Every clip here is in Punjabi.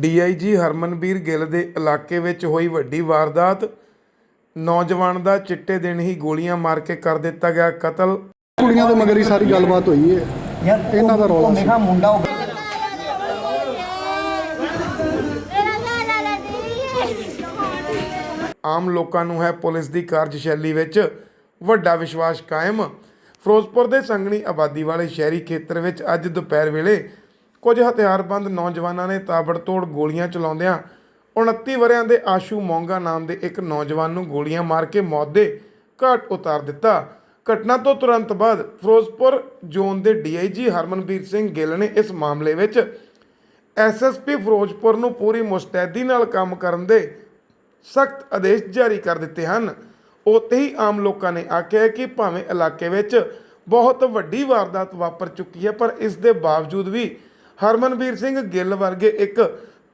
ਡੀਆਈਜੀ ਹਰਮਨਵੀਰ ਗਿੱਲ ਦੇ ਇਲਾਕੇ ਵਿੱਚ ਹੋਈ ਵੱਡੀ ਵਾਰਦਾਤ। ਨੌਜਵਾਨ ਦਾ ਚਿੱਟੇ ਦਿਨ ਹੀ ਗੋਲੀਆਂ ਮਾਰ ਕੇ ਕਰ ਦਿੱਤਾ ਗਿਆ ਕਤਲ। ਕੁੜੀਆਂ ਦੇ ਮਗਰ ਹੀ ਸਾਰੀ ਗੱਲਬਾਤ ਹੋਈ ਹੈ ਇਹਨਾਂ ਦਾ ਰੌਲਾ ਸੀ। ਮੁੰਡਾ ਉਹ ਆਮ ਲੋਕਾਂ ਨੂੰ ਹੈ ਪੁਲਿਸ ਦੀ ਕਾਰਜਸ਼ੈਲੀ ਵਿੱਚ ਵੱਡਾ ਵਿਸ਼ਵਾਸ ਕਾਇਮ। ਫਿਰੋਜ਼ਪੁਰ ਦੇ ਸੰਘਣੀ ਆਬਾਦੀ ਵਾਲੇ ਸ਼ਹਿਰੀ ਖੇਤਰ ਵਿੱਚ ਅੱਜ ਦੁਪਹਿਰ ਵੇਲੇ ਕੁਝ ਹਥਿਆਰਬੰਦ ਨੌਜਵਾਨਾਂ ਨੇ ਤਾਬੜਤੋੜ ਗੋਲੀਆਂ ਚਲਾਉਂਦਿਆਂ 29 ਵਰਿਆਂ ਦੇ ਆਸ਼ੂ ਮੋਂਗਾ ਨਾਮ ਦੇ ਇੱਕ ਨੌਜਵਾਨ ਨੂੰ ਗੋਲੀਆਂ ਮਾਰ ਕੇ ਮੌਤ ਦੇ ਘਾਟ ਉਤਾਰ ਦਿੱਤਾ। ਘਟਨਾ ਤੋਂ ਤੁਰੰਤ ਬਾਅਦ ਫਿਰੋਜ਼ਪੁਰ ਜ਼ੋਨ ਦੇ ਡੀਆਈਜੀ ਹਰਮਨਵੀਰ ਸਿੰਘ ਗਿੱਲ ਨੇ ਇਸ ਮਾਮਲੇ ਵਿੱਚ ਐਸਐਸਪੀ ਫਿਰੋਜ਼ਪੁਰ ਨੂੰ ਪੂਰੀ ਮੁਸਤੈਦੀ ਨਾਲ ਕੰਮ ਕਰਨ ਦੇ ਸਖਤ ਆਦੇਸ਼ ਜਾਰੀ ਕਰ ਦਿੱਤੇ ਹਨ। ਉੱਥੇ ਹੀ ਆਮ ਲੋਕਾਂ ਨੇ ਆਖਿਆ ਕਿ ਭਾਵੇਂ ਇਲਾਕੇ ਵਿੱਚ ਬਹੁਤ ਵੱਡੀ ਵਾਰਦਾਤ ਵਾਪਰ ਚੁੱਕੀ ਹੈ, ਪਰ ਇਸ ਦੇ ਬਾਵਜੂਦ ਵੀ ਹਰਮਨਵੀਰ ਸਿੰਘ ਗਿੱਲ ਵਰਗੇ ਇੱਕ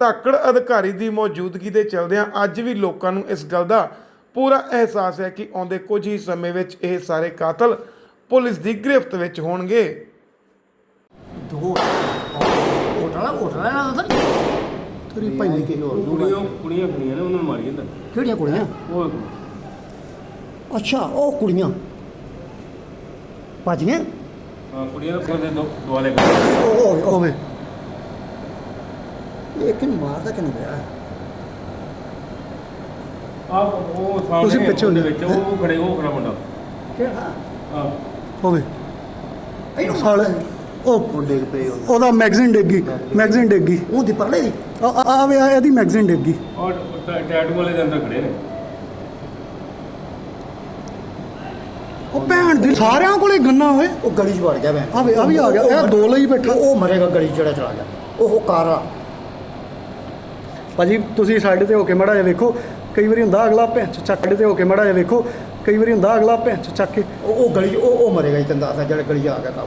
ਧਾਕੜ ਅਧਿਕਾਰੀ ਦੀ ਮੌਜੂਦਗੀ ਦੇ ਚਲਦਿਆਂ ਅੱਜ ਵੀ ਲੋਕਾਂ ਨੂੰ ਇਸ ਗੱਲ ਦਾ ਪੂਰਾ ਅਹਿਸਾਸ ਹੈ ਕਿ ਆਉਂਦੇ ਕੁਝ ਹੀ ਸਮੇਂ ਵਿੱਚ ਇਹ ਸਾਰੇ ਕਾਤਲ ਪੁਲਿਸ ਦੀ ਗ੍ਰਿਫਤ ਵਿੱਚ ਹੋਣਗੇ। ਦੋ ਹੋਟਲਾ ਹੋਟਲਾ ਨਾ ਉਧਰ? ਤੇਰੀ ਭਾਈ ਕੁੜੀਆਂ ਕੁੜੀਆਂ ਕੁੜੀਆਂ ਨੇ ਉਹਨਾਂ ਨੂੰ ਮਾਰੀ ਜਾਂਦਾ। ਕਿਹੜੀਆਂ ਕੁੜੀਆਂ? ਉਹ ਅੱਛਾ ਉਹ ਕੁੜੀਆਂ। ਭੱਜ ਗਏ ਹਾਂ, ਕੁੜੀਆਂ ਨੂੰ ਕੋਦੇ ਦੋ ਦੁਆਲੇ ਉਹ ਉਹ ਹੋਵੇ ਇਹ ਕਿਨ ਮਾਰਦਾ ਕਿਨ ਗਿਆ? ਆ ਉਹ ਸਾਹਮਣੇ ਤੁਸੀਂ ਪਿੱਛੇ ਹੋ ਉਹਦੇ। ਵਿੱਚ ਉਹ ਖੜੇ ਉਹ ਖੜਾ ਮੁੰਡਾ। ਕਿਹੜਾ? ਹਾਂ। ਹੋਵੇ। ਇਹਨੂੰ ਸਾਲੇ ਉਹ ਉਹਦਾ। ਮੈਗਜ਼ੀਨ ਡੇਗੀ ਮੈਗਜ਼ੀਨ ਡੇਗੀ ਉਹ ਦੀ ਪਰਲੇ ਦੀ। ਆਵੇ ਆ ਇਹਦੀ ਮੈਗਜ਼ੀਨ ਡੇਗੀ ਔਰ ਟੈਟੂ ਵਾਲੇ ਦੇ ਅੰਦਰ ਖੜੇ ਨੇ। ਉਹ ਭੈਣ ਦੀ ਸਾਰਿਆਂ ਕੋਲੇ ਗੰਨਾ ਹੋਏ ਉਹ ਗਲੀ 'ਚ ਵੜ ਗਿਆ ਮੈਂ ਆ ਵੀ ਆ ਵੀ ਆ ਗਿਆ। ਇਹ ਦੋ ਲਈ ਬੈਠਾ। ਉਹ ਮਰੇਗਾ ਗਲੀ 'ਚ ਜਿਹੜਾ ਚਲਾ ਗਿਆ। ਉਹ ਕਾਰਾ ਭਾਜੀ ਤੁਸੀਂ ਸਾਈਡ ਤੇ ਹੋ ਕੇ ਮੜਾ ਜਾ ਵੇਖੋ। ਕਈ ਵਾਰੀ ਹੁੰਦਾ ਅਗਲਾ ਭੈਣ ਚ ਚੱਕ ਤੇ ਹੋ ਕੇ ਮੜਾ ਜਾ ਵੇਖੋ। ਕਈ ਵਾਰੀ ਹੁੰਦਾ ਅਗਲਾ ਭੈਣ ਚ ਚੱਕ ਕੇ। ਉਹ ਉਹ ਗਲੀ 'ਚ- ਉਹ ਉਹ ਮਰੇਗਾ ਹੀ ਤੰਦਾ ਦਾ ਜਿਹੜਾ ਗਲੀ 'ਚ ਆ ਗਿਆ ਤਾਂ।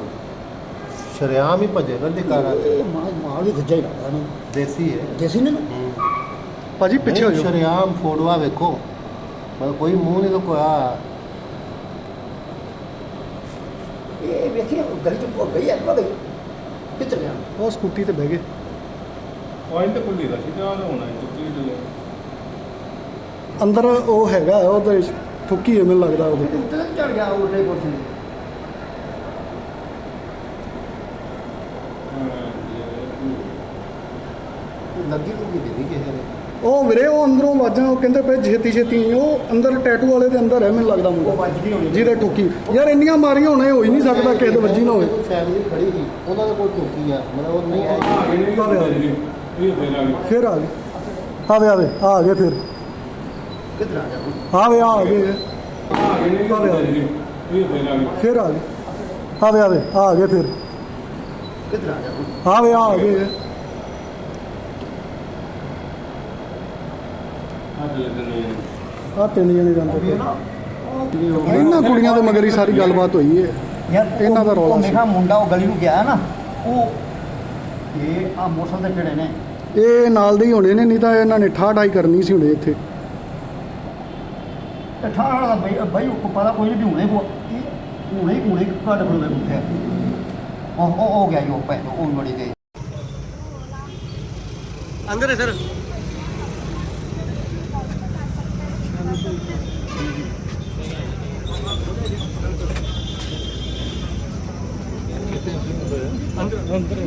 ਸ਼ਰਿਆਮ ਹੀ ਭਜੇ ਨਾ ਦਿਕਾਰਾ ਇਹ ਮਾਲ ਮਾਲ ਵੀ ਖੱਜਾ ਹੀ ਲੱਗਦਾ ਇਹਨੂੰ ਦੇਸੀ ਹੈ। ਦੇਸੀ ਨੇ? ਨਾ ਭਾਜੀ ਪਿੱਛੇ ਹੋ ਜਾਓ। ਸ਼ਰਿਆਮ ਫੋਟੋਆ ਵੇਖੋ। ਮਤਲਬ ਕੋਈ ਮੂੰਹ ਨਹੀਂ ਲੁਕੋਇਆ। ਇਹ ਵੇਖੀ ਗਲੀ 'ਚ ਉਹ ਗਈ ਅੱਗ ਗਈ ਕਿੱਥੇ ਗਿਆ ਉਹ ਸਕੂਟੀ ਤੇ ਬਹਿ ਗਏ। ਪੁਆਇੰਟ ਤੇ ਕੁੱਲੀ ਦਾ ਸੀ ਤੇ ਆਹ ਤਾਂ ਹੋਣਾ ਚੁੱਕੀ ਦੇ ਅੰਦਰ ਉਹ ਹੈਗਾ ਉਹਦੇ ਠੁੱਕੀ ਹੈ ਮੈਨੂੰ ਲੱਗਦਾ ਉਹਦੇ। ਉੱਤੇ ਤੱਕ ਚੜ ਗਿਆ ਉਲਟੇ ਕੁਰਸੀ ਤੇ। ਲੱਗੀ ਲੱਗੀ ਦੇ ਦੀ ਕਿਸੇ ਨੇ ਉਹ ਵੀਰੇ ਉਹ ਅੰਦਰੋਂ ਆਵਾਜ਼ਾਂ ਉਹ ਕਹਿੰਦੇ ਪਏ ਛੇਤੀ ਛੇਤੀ ਉਹ ਅੰਦਰ ਟੈਟੂ ਵਾਲੇ ਦੇ ਅੰਦਰ ਹੈ ਮੈਨੂੰ ਲੱਗਦਾ ਉਹ ਮੁੰਡਾ ਵੱਜ ਗਈ ਹੋਣੀ। ਜਿਹਦੇ ਠੁੱਕੀ। ਯਾਰ ਇੰਨੀਆਂ ਮਾਰੀਆਂ ਹੋਣੇ ਹੋ ਹੀ ਨਹੀਂ ਸਕਦਾ ਕਿਸੇ ਦੇ ਵੱਜੀ ਨਾ ਹੋਵੇ। ਫੈਮਿਲੀ ਖੜੀ ਸੀ ਉਹਨਾਂ ਦਾ ਕੋਈ ਟੋਕੀ ਆ ਮਤਲਬ ਉਹ ਨਹੀਂ ਆ ਗਏ ਨੇ ਇਹ ਫੇਰ ਆ ਗਏ ਫਿਰ ਆ ਗਏ। ਆਵੇ ਆਵੇ ਆ ਗਏ ਫਿਰ। ਕਿੱਧਰ ਆ ਗਿਆ? ਆਵੇ ਆ ਗਏ। ਆ ਗਏ ਨੇ ਇਹ ਫੇਰ ਆ ਗਏ ਫਿਰ ਆ ਗਏ। ਆਵੇ ਆਵੇ ਆ ਗਏ ਫਿਰ। ਕਿੱਧਰ ਆ ਗਿਆ? ਆਵੇ ਆ ਗਏ। ਆ ਤਿੰਨ ਜਣੇ ਜਾਂਦੇ। ਇਹਨਾਂ ਕੁੜੀਆਂ ਦੇ ਮਗਰ ਹੀ ਸਾਰੀ ਗੱਲਬਾਤ ਹੋਈ ਹੈ ਯਾਰ ਇਹਨਾਂ ਦਾ ਰੌਲਾ ਉਹ ਸੀ। ਮੇਰਾ ਮੁੰਡਾ ਉਹ ਗਲੀ ਨੂੰ ਗਿਆ ਨਾ ਉਹ ਇਹ ਆ ਮੋਟਰਸਾਈਕਲ ਦੇ ਕਿਹੜੇ ਨੇ? ਇਹ ਨਾਲ ਦੇ ਹੀ ਹੋਣੇ ਨੇ ਨਹੀਂ ਤਾਂ ਇਹਨਾਂ ਨੇ ਠਾਹ ਠਾਈ ਕਰਨੀ ਸੀ ਹੁਣੇ ਇੱਥੇ। ਤੇ ਠਾਣ ਵਾਲਾ ਬਈ ਬਈ ਉਹ ਪਤਾ ਕੋਈ ਨਹੀਂ ਵੀ ਹੁਣੇ ਕੋ ਹੁਣੇ ਹੁਣੇ ਕੱਢ ਖੜੋਵੇ ਉੱਥੇ ਉਹ ਉਹ ਹੋ ਗਿਆ ਜੀ ਉਹ ਪੈ ਉਹ ਮੜੀ ਗਈ ਅੰਦਰ ਹੈ ਸਰ। 안 들어. 안 들어.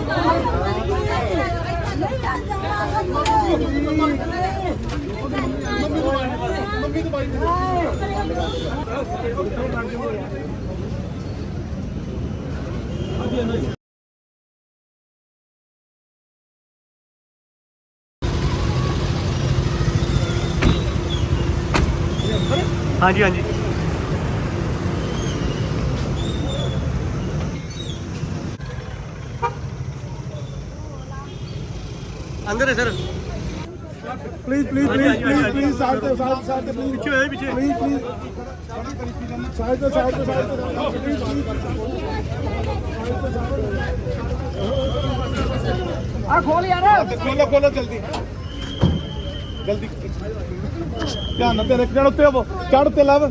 아 ਹਾਂਜੀ ਹਾਂਜੀ ਅੰਦਰ ਹੈ sir please please please please please ਸਾਥ ਦੇ ਸਾਥ ਸਾਥ ਦੇ ਪਲੀਜ਼ ਪਿੱਛੇ ਹੋਏ ਪਿੱਛੇ। ਪਲੀਜ਼ ਪਲੀਜ਼ ਸਾਥ ਦੇ ਸਾਥ ਦੇ ਸਾਥ ਦੇ ਪਲੀਜ਼ ਪਲੀਜ਼ ਆ ਖੋਲ ਯਾਰ। ਖੋਲੋ ਖੋਲੋ ਜਲਦੀ। ਜਲਦੀ। ਧਿਆਨ ਨਾਲ ਤੇਰੇ ਕਿਹੜਾ ਉੱਤੇ ਆਵੋ। ਚੜ ਤੇ ਲਵ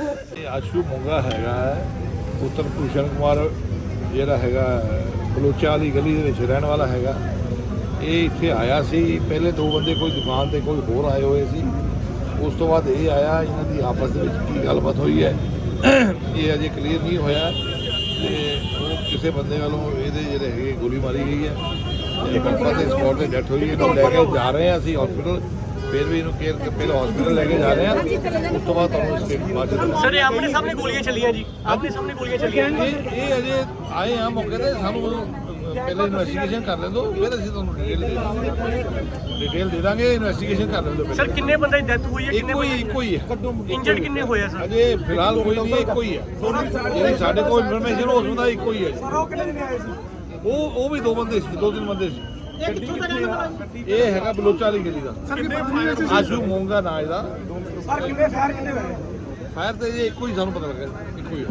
ਇਹ ਆਸ਼ੂ ਮੋਗਾ ਹੈਗਾ ਪੁੱਤਰ ਭੂਸ਼ਣ ਕੁਮਾਰ ਜਿਹੜਾ ਹੈਗਾ ਬਲੋਚਾ ਵਾਲੀ ਗਲੀ ਦੇ ਵਿੱਚ ਰਹਿਣ ਵਾਲਾ ਹੈਗਾ। ਇਹ ਇੱਥੇ ਆਇਆ ਸੀ। ਪਹਿਲੇ ਦੋ ਬੰਦੇ ਕੋਈ ਦੁਕਾਨ ਤੇ ਕੋਈ ਹੋਰ ਆਏ ਹੋਏ ਸੀ। ਉਸ ਤੋਂ ਬਾਅਦ ਇਹ ਆਇਆ, ਇਹਨਾਂ ਦੀ ਆਪਸ ਦੇ ਵਿੱਚ ਕੀ ਗੱਲਬਾਤ ਹੋਈ ਹੈ। ਇਹ ਅਜੇ ਕਲੀਅਰ ਨਹੀਂ ਹੋਇਆ ਤੇ ਉਹ ਕਿਸੇ ਬੰਦੇ ਵੱਲੋਂ ਇਹਦੇ ਜਿਹੜੇ ਹੈਗੇ ਗੋਲੀ ਮਾਰੀ ਗਈ ਹੈ। ਤੇ ਮੌਕੇ ਤੇ ਸਪੌਟ ਤੇ ਡੈਥ ਹੋਈ ਹੈ। ਇਹਨੂੰ ਲੈ ਕੇ ਜਾ ਰਹੇ ਹਾਂ ਅਸੀਂ ਹਸਪੀਟਲ ਫਿਰ ਵੀ ਇਹਨੂੰ ਕੇਅਰ ਪਹਿਲੇ ਹਸਪੀਟਲ ਲੈ ਕੇ ਜਾ ਰਹੇ ਹਾਂ। ਉਸ ਤੋਂ ਬਾਅਦ ਤੁਹਾਨੂੰ ਸਟੇਟ ਬਾਅਦ। ਸਰ ਇਹ ਆਪਣੇ ਸਾਹਮਣੇ ਗੋਲੀਆਂ ਚੱਲੀਆਂ ਜੀ। ਆਪਣੇ ਸਾਹਮਣੇ ਗੋਲੀਆਂ ਚੱਲੀਆਂ। ਇਹ ਇਹ ਅਜੇ ਆਏ ਆ ਮੌਕੇ ਤੇ ਸਾਨੂੰ ਪਹਿਲੇ ਇਨਵੈਸਟੀਗੇਸ਼ਨ ਕਰ ਲੈਣ ਦਿਓ ਫਿਰ ਅਸੀਂ ਤੁਹਾਨੂੰ ਡਿਟੇਲ ਦੇ ਦਾਂਗੇ। ਡਿਟੇਲ ਦੇ ਦਾਂਗੇ ਇਨਵੈਸਟੀਗੇਸ਼ਨ ਕਰ ਲੈਣ ਦਿਓ ਸਰ ਕਿੰਨੇ ਬੰਦੇ ਦੀ ਡੈਥ ਹੋਈ ਹੈ ਕਿੰਨੇ ਹੀ ਇੱਕੋ ਹੀ ਹੈ। ਇੰਜਰਡ ਕਿੰਨੇ ਹੋਏ ਆ ਸਰ ਅਜੇ ਫਿਲਹਾਲ ਕੋਈ ਨਹੀਂ ਹੈ, ਇੱਕੋ ਹੀ ਹੈ। ਜਿਹੜੀ ਸਾਡੇ ਕੋਲ ਇਨਫੋਰਮੇਸ਼ਨ ਉਸ ਦਾ ਇੱਕੋ ਹੀ ਹੈ। ਉਹ ਉਹ ਵੀ ਦੋ ਬੰਦੇ ਸੀ ਦੋ ਤਿੰਨ ਬੰਦੇ ਸੀ। ਇਹ ਹੈਗਾ ਬਲੋਚਾ ਵਾਲੀ ਗਲੀ ਦਾ। ਆਸ਼ੂ ਮੋਂਗਾ ਨਾਂ ਇਹਦਾ। ਸਰ ਕਿੰਨੇ ਫਾਇਰ ਕਿੰਨੇ ਹੋਏ? ਫਾਇਰ ਤੇ ਇਹ ਇੱਕੋ ਹੀ ਸਾਨੂੰ ਪਤਾ ਲੱਗਾ ਇੱਕੋ ਹੀ ਹੈ।